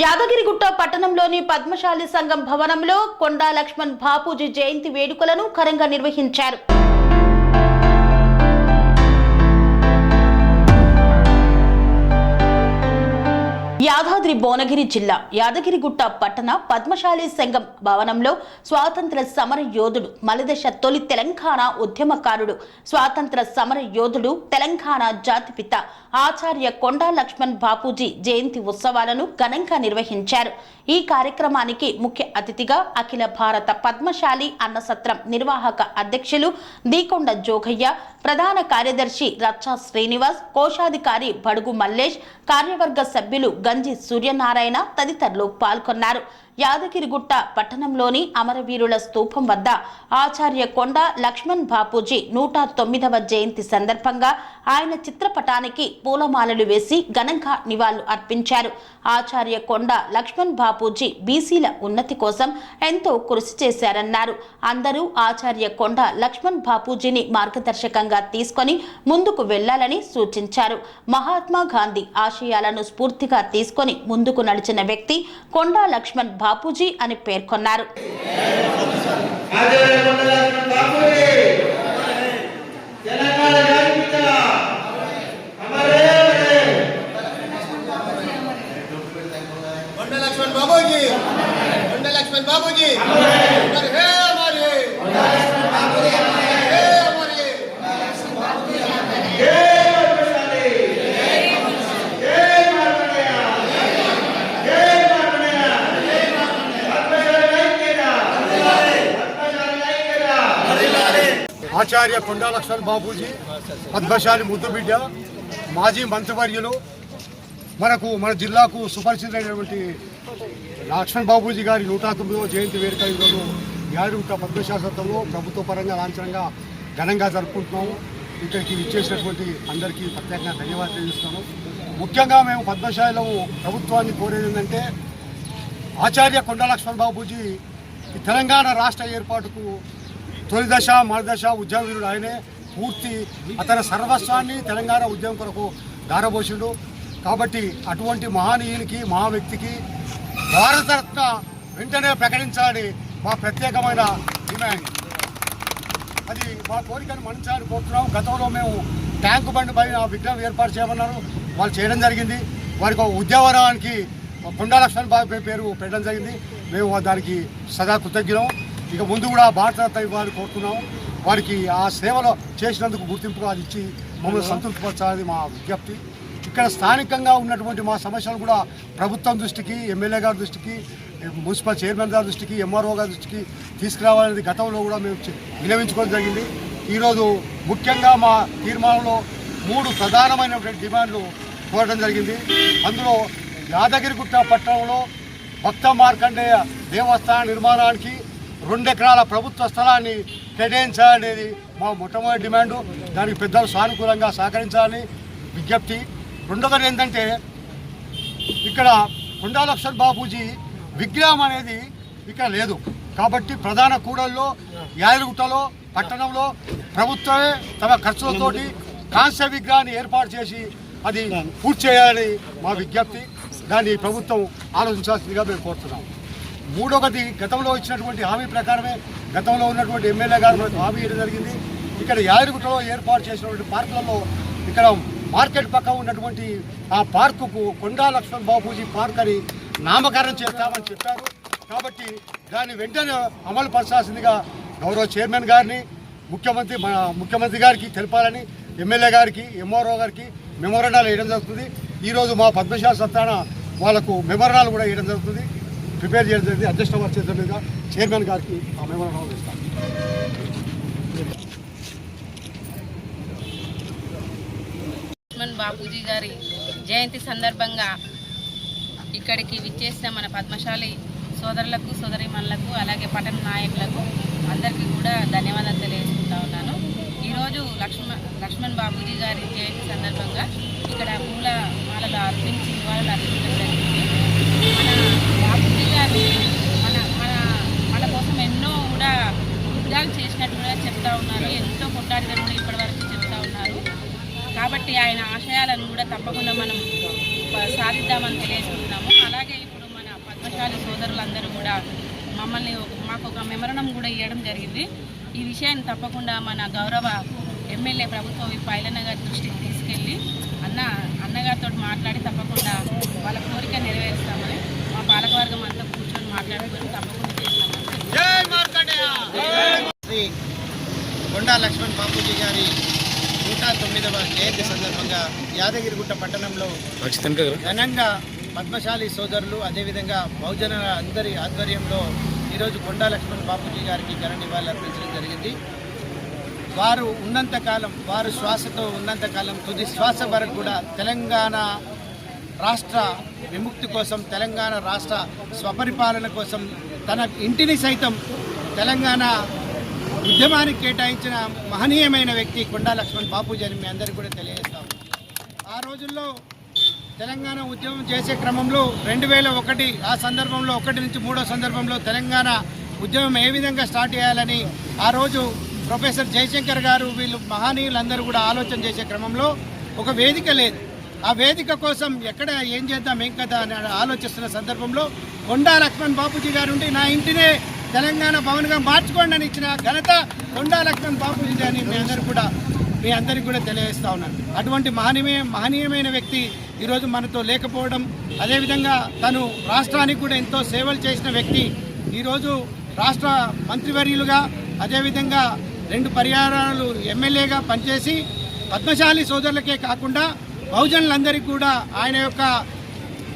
యాదగిరిగుట్ట పట్టణంలోని పద్మశాలి సంఘం భవనంలో కొండా లక్ష్మణ్ బాపూజీ జయంతి వేడుకలను ఘనంగా నిర్వహించారు. యాదాద్రి భువనగిరి జిల్లా యాదగిరిగుట్ట పట్టణ పద్మశాలి సంఘం భవనంలో స్వాతంత్ర సమర యోధుడు మలదశ తొలి తెలంగాణ ఉద్యమకారుడు స్వాతంత్ర సమర యోధుడు తెలంగాణ జాతిపిత ఆచార్య కొండా లక్ష్మణ్ బాపూజీ జయంతి ఉత్సవాలను ఘనంగా నిర్వహించారు. ఈ కార్యక్రమానికి ముఖ్య అతిథిగా అఖిల భారత పద్మశాలి అన్నసత్రం నిర్వాహక అధ్యక్షులు దీకొండ జోగయ్య ప్రధాన కార్యదర్శి రచ్చా శ్రీనివాస్ కోశాధికారి బడుగు మల్లేష్ కార్యవర్గ సభ్యులు గంజి సూర్యనారాయణ తదితరులు పాల్గొన్నారు. యాదగిరిగుట్ట పట్టణంలోని అమరవీరుల స్తూపం వద్ద ఆచార్య కొండ లక్ష్మణ్ బాపూజీ నూట తొమ్మిదవ జయంతి సందర్భంగా ఆయన చిత్రపటానికి పూలమాలలు వేసి ఘనంగా నివాళులు అర్పించారు. ఆచార్య కొండ లక్ష్మణ్ బాపూజీ బీసీల ఉన్నతి కోసం ఎంతో కృషి చేశారన్నారు. అందరూ ఆచార్య కొండ లక్ష్మణ్ బాపూజీని మార్గదర్శకంగా తీసుకొని ముందుకు వెళ్ళాలని సూచించారు. మహాత్మా గాంధీ ఆశయాలను స్ఫూర్తిగా తీసుకొని ముందుకు నడిచిన వ్యక్తి కొండా లక్ష్మణ్ బాపూజీ అని పేర్కొన్నారు. లక్ష్మణ్ బాబూజీ. లక్ష్మణ్ బాబూజీ. ఆచార్య కొండా లక్ష్మణ్ బాబూజీ పద్మశాలి ముద్దుబిడ్డ మాజీ మంత్రివర్యులు మనకు మన జిల్లాకు సుపరిచితమైనటువంటి లక్ష్మణ్ బాబూజీ గారి నూట తొమ్మిదవ జయంతి వేడుక ఈరోజు యాదగిరిగుట్ట పద్మశాస్త్రంలో ప్రభుత్వ పరంగా లాంఛనంగా ఘనంగా జరుపుకుంటున్నాము. ఇక్కడికి ఇచ్చేసినటువంటి అందరికీ ప్రత్యేకంగా ధన్యవాదాలు తెలియజేస్తాను ముఖ్యంగా మేము పద్మశాలిలో ప్రభుత్వాన్ని కోరేది ఏంటంటే ఆచార్య కొండ లక్ష్మణ్ బాబూజీ ఈ తెలంగాణ రాష్ట్ర ఏర్పాటుకు తొలిదశ మరదశ ఉద్యమవీరుడు ఆయనే పూర్తి అతని సర్వస్వాన్ని తెలంగాణ ఉద్యమం కొరకు దారబోసిండు కాబట్టి అటువంటి మహానీయునికి మహా వ్యక్తికి భారతరత్న వెంటనే ప్రకటించాలని మా ప్రత్యేకమైన డిమాండ్. అది మా కోరికను మన్నించాలని కోరుతున్నాం. గతంలో మేము ట్యాంకు బండి పైన విగ్రహం ఏర్పాటు చేయమన్నారు. వాళ్ళు చేయడం జరిగింది. వారికి ఒక ఉద్యావనానికి కొండా లక్ష్మణ్ బాబు పేరు పెట్టడం జరిగింది. మేము దానికి సదా కృతజ్ఞం ఇక ముందు కూడా భారతరత్న ఇవ్వాలని కోరుతున్నాం వారికి ఆ సేవలో చేసినందుకు గుర్తింపుగా అది ఇచ్చి మమ్మల్ని సంతృప్తిపరచాలని మా విజ్ఞప్తి. ఇక్కడ స్థానికంగా ఉన్నటువంటి మా సమస్యలు కూడా ప్రభుత్వం దృష్టికి ఎమ్మెల్యే గారి దృష్టికి మున్సిపల్ చైర్మన్ గారి దృష్టికి ఎంఆర్ఓ గారి దృష్టికి తీసుకురావాలనేది గతంలో కూడా మేము విన్నవించుకోవడం జరిగింది. ఈరోజు ముఖ్యంగా మా తీర్మానంలో మూడు ప్రధానమైనటువంటి డిమాండ్లు కోరడం జరిగింది. అందులో యాదగిరిగుట్ట పట్టణంలో భక్త మార్కండేయ దేవస్థాన నిర్మాణానికి రెండు ఎకరాల ప్రభుత్వ స్థలాన్ని కేటాయించాలనేది మా మొట్టమొదటి డిమాండు. దానికి పెద్దలు సానుకూలంగా సహకరించాలని విజ్ఞప్తి. రెండవది ఏంటంటే ఇక్కడ కొండాలక్ష్మణ్ బాబూజీ విగ్రహం అనేది ఇక్కడ లేదు. కాబట్టి ప్రధాన కూడల్లో యాదగిరిగుట్టలో పట్టణంలో ప్రభుత్వమే తమ ఖర్చులతోటి కాంస్య విగ్రహాన్ని ఏర్పాటు చేసి అది పూర్తి చేయాలని మా విజ్ఞప్తి. దాన్ని ప్రభుత్వం ఆలోచించాల్సిందిగా మేము కోరుతున్నాం. మూడొకటి గతంలో ఇచ్చినటువంటి హామీ ప్రకారమే గతంలో ఉన్నటువంటి ఎమ్మెల్యే గారు మనకు హామీ ఇవ్వడం జరిగింది. ఇక్కడ యాదగిరిగుట్టలో ఏర్పాటు చేసినటువంటి పార్కులలో ఇక్కడ మార్కెట్ పక్క ఉన్నటువంటి ఆ పార్కుకు కొండా లక్ష్మణ్ బాబూజీ పార్క్ అని నామకరణం చేస్తామని చెప్పారు. కాబట్టి దాన్ని వెంటనే అమలు పరచాల్సిందిగా గౌరవ చైర్మన్ గారిని ముఖ్యమంత్రి మన ముఖ్యమంత్రి గారికి తెలపాలని ఎమ్మెల్యే గారికి ఎంఆర్ఓ గారికి మెమోరండాలు వేయడం జరుగుతుంది. ఈరోజు మా పద్మశాల సత్తాన వాళ్ళకు మెమోరండాలు కూడా వేయడం జరుగుతుంది. ప్రిపేర్ చేయడం జరిగింది అధ్యక్ష చేతుల చైర్మన్ గారికి ఆ మెమోరండాలు ఇస్తాం లక్ష్మణ్ బాపూజీ గారి జయంతి సందర్భంగా ఇక్కడికి విచ్చేసిన మన పద్మశాలి సోదరులకు సోదరిమణులకు అలాగే పట్టణ నాయకులకు అందరికీ కూడా ధన్యవాదాలు తెలియజేసుకుంటా ఉన్నాను. ఈరోజు లక్ష్మణ్ లక్ష్మణ్ బాబూజీ గారి జయంతి సందర్భంగా ఇక్కడ పూల మాలలు అర్పించి నివాళులు అర్పించడం కాబట్టి ఆయన ఆశయాలను కూడా తప్పకుండా మనం సాధిద్దామని తెలియజేస్తున్నాము అలాగే ఇప్పుడు పద్మశాలి సోదరులందరూ కూడా మమ్మల్ని ఒక- మాకు ఒక మెమరణం కూడా ఇవ్వడం జరిగింది. ఈ విషయాన్ని తప్పకుండా మన గౌరవ ఎమ్మెల్యే ప్రభుత్వ విప్ ఐలన్న గారి దృష్టికి తీసుకెళ్ళి అన్న అన్నగారితో మాట్లాడి తప్పకుండా వాళ్ళ కోరిక నెరవేరుస్తామని మా పాలకవర్గం అంతా కూర్చొని మాట్లాడుకొని తప్పకుండా చేస్తామని శ్రీ కొండా లక్ష్మణ్ బాపూజీ గారి తొమ్మిదవ జయంతి సందర్భంగా యాదగిరిగుట్ట పట్టణంలో ఘనంగా పద్మశాలి సోదరులు అదేవిధంగా బహుజన అందరి ఆధ్వర్యంలో ఈరోజు కొండా లక్ష్మణ్ బాపూజీ గారికి ఘన నివాళులు అర్పించడం జరిగింది. వారు ఉన్నంతకాలం వారు శ్వాసతో ఉన్నంతకాలం తుది శ్వాస వరకు కూడా తెలంగాణ రాష్ట్ర విముక్తి కోసం తెలంగాణ రాష్ట్ర స్వపరిపాలన కోసం తన ఇంటిని సైతం తెలంగాణ ఉద్యమానికి కేటాయించిన మహనీయమైన వ్యక్తి కొండా లక్ష్మణ్ బాపూజీ అని మీ అందరికీ కూడా తెలియజేస్తాం. ఆ రోజుల్లో తెలంగాణ ఉద్యమం చేసే క్రమంలో రెండు వేల ఒకటి ఆ సందర్భంలో ఒకటి నుంచి మూడో సందర్భంలో తెలంగాణ ఉద్యమం ఏ విధంగా స్టార్ట్ చేయాలని ఆ రోజు ప్రొఫెసర్ జయశంకర్ గారు వీళ్ళు మహనీయులందరూ కూడా ఆలోచన చేసే క్రమంలో ఒక వేదిక లేదు. ఆ వేదిక కోసం ఎక్కడ ఏం చేద్దాం ఏం కదా అని ఆలోచిస్తున్న సందర్భంలో కొండా లక్ష్మణ్ బాపూజీ గారు ఉండి నా ఇంటినే తెలంగాణ భవన్గా మార్చుకోండి అని ఇచ్చిన ఘనత కొండా లక్ష్మణ్ బాపూజీ అని మీ అందరు కూడా మీ అందరికీ కూడా తెలియజేస్తా ఉన్నాను. అటువంటి మహనీయ మహనీయమైన వ్యక్తి ఈరోజు మనతో లేకపోవడం అదేవిధంగా తను రాష్ట్రానికి కూడా ఎంతో సేవలు చేసిన వ్యక్తి ఈరోజు రాష్ట్ర మంత్రివర్యులుగా అదేవిధంగా రెండు పరిహారాలు ఎమ్మెల్యేగా పనిచేసి పద్మశాలి సోదరులకే కాకుండా బహుజనులందరికీ కూడా ఆయన యొక్క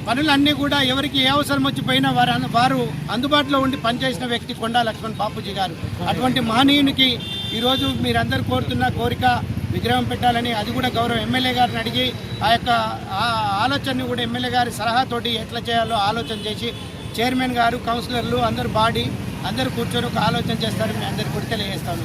పనులన్నీ కూడా ఎవరికి ఏ అవసరం వచ్చిపోయినా వారు వారు అందుబాటులో ఉండి పనిచేసిన వ్యక్తి కొండా లక్ష్మణ్ బాపూజీ గారు. అటువంటి మహనీయునికి ఈరోజు మీరందరూ కోరుతున్న కోరిక విగ్రహం పెట్టాలని అది కూడా గౌరవ ఎమ్మెల్యే గారిని అడిగి ఆ యొక్క ఆ ఆలోచనని కూడా ఎమ్మెల్యే గారి సలహాతోటి ఎట్లా చేయాలో ఆలోచన చేసి చైర్మన్ గారు కౌన్సిలర్లు అందరు బాడీ అందరూ కూర్చొని ఒక ఆలోచన చేస్తారు మీ అందరికీ కూడా తెలియజేస్తాను